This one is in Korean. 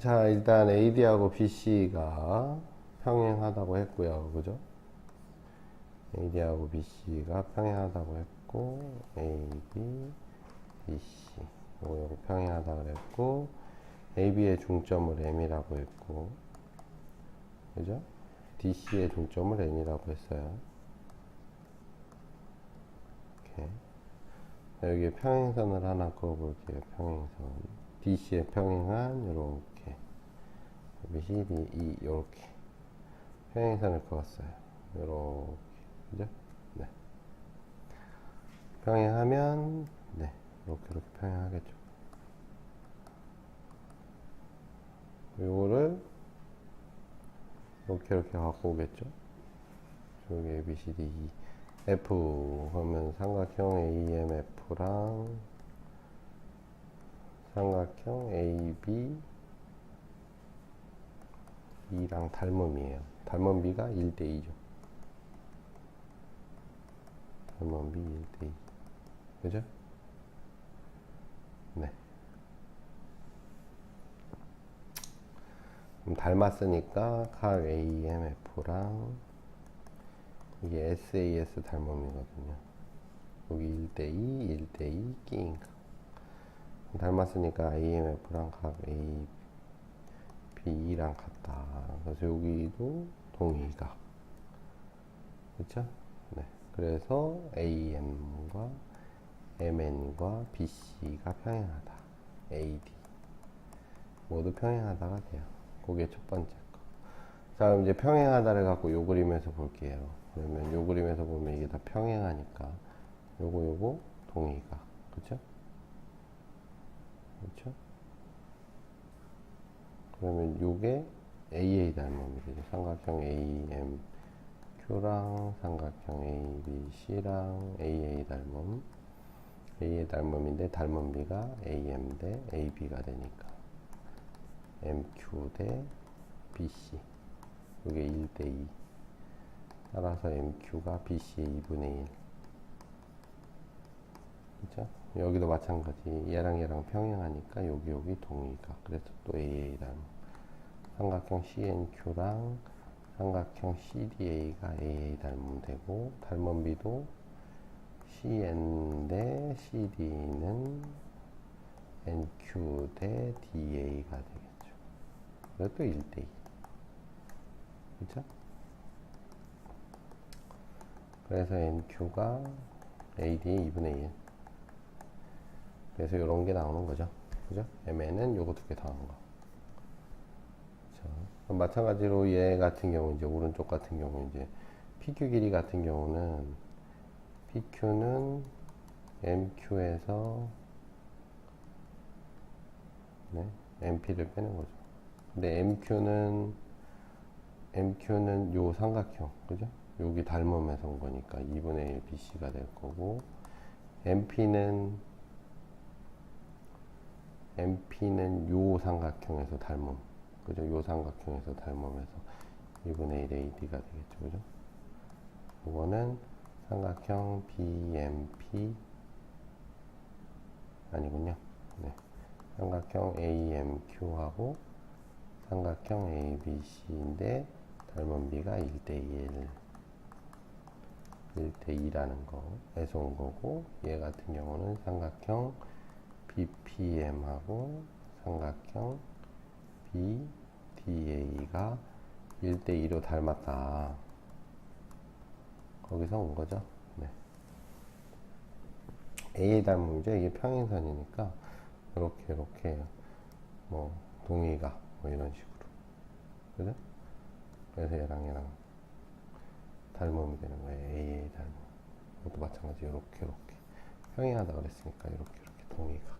자, 일단 AD하고 BC가 평행하다고 했고요. 그죠? AD하고 BC가 평행하다고 했고, AB, BC. 요거, 평행하다 그랬고, AB의 중점을 M이라고 했고, 그죠? DC의 중점을 N이라고 했어요. 이렇게. 자, 여기에 평행선을 하나 그어볼게요. 평행선. DC에 평행한 요렇게 BCD E 요렇게 평행선을 그었어요. 요렇게 그죠? 네. 평행하면 네 이렇게 이렇게 평행하겠죠. 요거를 이렇게 이렇게 갖고 오겠죠. 여기 A, B, C, D, E, F 하면 삼각형 AMF랑 삼각형 AB E랑 닮음이에요. 닮음비가 1대2죠. 닮음비 1대2. 그죠? 네. 그럼 닮았으니까 각 AMF랑 이게 SAS 닮음이거든요. 여기 1대2, 1대2 끼인가. 닮았으니까 IMF랑 각 A, B랑 같다. 그래서 여기도 동의각. 그쵸? 네. 그래서 AM과 MN과 BC가 평행하다. AD. 모두 평행하다가 돼요. 그게 첫 번째 거. 자, 그럼 이제 평행하다를 갖고 요 그림에서 볼게요. 그러면 요 그림에서 보면 이게 다 평행하니까 요거 요거 동의각. 그쵸? 그렇죠? 그러면 요게 AA 닮음이 되죠. 삼각형 AMQ랑 삼각형 ABC랑 AA 닮음. AA 닮음인데 닮음비가 AM 대 AB가 되니까 MQ 대 BC. 이게 1 대 2. 따라서 MQ가 BC의 2분의 1. 그죠? 여기도 마찬가지. 얘랑 얘랑 평행하니까 여기 여기 동의가. 그래서 또 AA랑 삼각형 CNQ랑 삼각형 CDA가 AA 닮으면 되고 닮은 비도 CN 대 CD는 NQ 대 DA가 되겠죠. 이것도 1대2. 그죠? 그래서 NQ가 AD의 2분의 1. 그래서 이런 게 나오는 거죠. 그죠? MN은 요거 두개 더한 거. 자, 마찬가지로 얘 같은 경우, 이제 오른쪽 같은 경우, 이제 PQ 길이 같은 경우는 PQ는 MQ에서 네, MP를 빼는 거죠. 근데 MQ는 MQ는 요 삼각형, 그죠? 여기 닮음에서 온 거니까 2분의 1 BC가 될 거고 MP는 MP는 요 삼각형에서 닮음. 그죠? 요 삼각형에서 닮음에서 2분의 1 AD가 되겠죠. 그죠? 이거는 삼각형 BMP 아니군요. 네. 삼각형 AMQ하고 삼각형 ABC인데 닮은 비가 1대1 1대2라는 거에서 온 거고 얘 같은 경우는 삼각형 BPM하고 삼각형 BDA가 1대2로 닮았다. 거기서 온 거죠. 네. A의 닮음이죠. 이게 평행선이니까 이렇게 이렇게 뭐 동의가 뭐 이런 식으로 그죠? 그래서 얘랑 얘랑 닮음이 되는 거예요. A의 닮음. 이것도 마찬가지 이렇게 이렇게 평행하다 그랬으니까 이렇게 이렇게 동의가